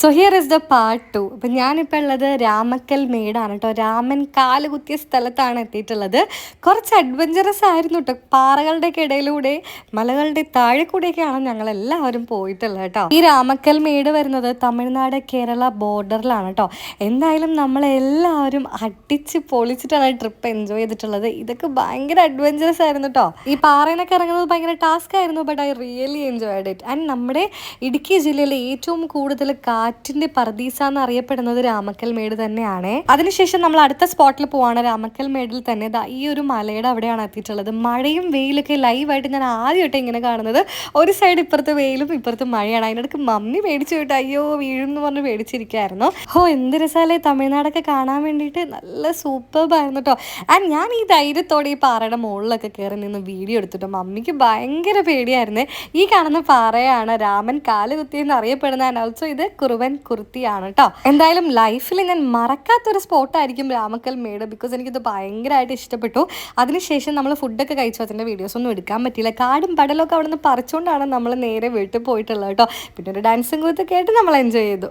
So here is the part two അപ്പം ഞാനിപ്പോൾ ഉള്ളത് രാമക്കൽ മേടാണ് കേട്ടോ രാമൻ കാൽ കുത്തിയ സ്ഥലത്താണ് എത്തിയിട്ടുള്ളത്. കുറച്ച് അഡ്വഞ്ചറസ് ആയിരുന്നു കേട്ടോ പാറകളുടെയൊക്കെ ഇടയിലൂടെ മലകളുടെ താഴെ കൂടെയൊക്കെയാണ് ഞങ്ങൾ എല്ലാവരും പോയിട്ടുള്ളത് കേട്ടോ ഈ രാമക്കൽ മേട് വരുന്നത് തമിഴ്നാട് കേരള ബോർഡറിലാണ് കേട്ടോ എന്തായാലും നമ്മളെല്ലാവരും അടിച്ച് പൊളിച്ചിട്ടാണ് ട്രിപ്പ് എൻജോയ് ചെയ്തിട്ടുള്ളത്. ഇതൊക്കെ ഭയങ്കര അഡ്വഞ്ചറസ് ആയിരുന്നു കേട്ടോ ഈ പാറേനൊക്കെ ഇറങ്ങുന്നത് ഭയങ്കര ടാസ്ക് ആയിരുന്നു but I really enjoyed it and നമ്മുടെ ഇടുക്കി ജില്ലയിലെ ഏറ്റവും കൂടുതൽ കാറ്റിന്റെ പർദീസ എന്ന് അറിയപ്പെടുന്നത് രാമക്കൽ മേട് തന്നെയാണ്. അതിനുശേഷം നമ്മൾ അടുത്ത സ്പോട്ടിൽ പോവാണ്. രാമക്കൽ മേടിൽ തന്നെ ഈ ഒരു മലയുടെ അവിടെയാണ് എത്തിയിട്ടുള്ളത്. മഴയും വെയിലൊക്കെ ലൈവായിട്ട് ഞാൻ ആദ്യമായിട്ട് ഇങ്ങനെ കാണുന്നത്. ഒരു സൈഡ് ഇപ്പുറത്തെ വെയിലും ഇപ്പുറത്തെ മഴയാണ്. അതിനിടയ്ക്ക് മമ്മി മേടിച്ചു വിട്ട് അയ്യോ എന്ന് പറഞ്ഞ് പേടിച്ചിരിക്കുകയായിരുന്നു ഹോ എന്ത് രസാലേ തമിഴ്നാടൊക്കെ കാണാൻ വേണ്ടിയിട്ട്. നല്ല സൂപ്പർബായിരുന്നു കേട്ടോ ആൻഡ് ഞാൻ ഈ ധൈര്യത്തോടെ ഈ പാറയുടെ മുകളിലൊക്കെ കയറി നിന്ന് വീഡിയോ എടുത്തിട്ടോ മമ്മിക്ക് ഭയങ്കര പേടിയായിരുന്നു. ഈ കാണുന്ന പാറയാണ് രാമൻ കാലുകുത്തി കുത്തിയെന്ന് അറിയപ്പെടുന്ന ആൻഡ് ഓൾസോ ഇത് കുറുവൻ കുർത്തിയാണ് കേട്ടോ എന്തായാലും ലൈഫിൽ ഞാൻ മറക്കാത്തൊരു സ്പോട്ടായിരിക്കും രാമക്കൽ മേട് ബിക്കോസ് എനിക്കിത് ഭയങ്കരമായിട്ട് ഇഷ്ടപ്പെട്ടു. അതിനുശേഷം നമ്മൾ ഫുഡൊക്കെ കഴിച്ചു. അതിന്റെ വീഡിയോസ് ഒന്നും എടുക്കാൻ പറ്റിയില്ല. കാടും പടലൊക്കെ അവിടെ നിന്ന് പറിച്ചുകൊണ്ടാണ് നമ്മൾ നേരെ വീട്ടിൽ പോയിട്ടുള്ളത് കേട്ടോ പിന്നെ ഒരു ഡാൻസും കൂത്തൊക്കെ കേട്ട് നമ്മൾ എൻജോയ് ചെയ്തു.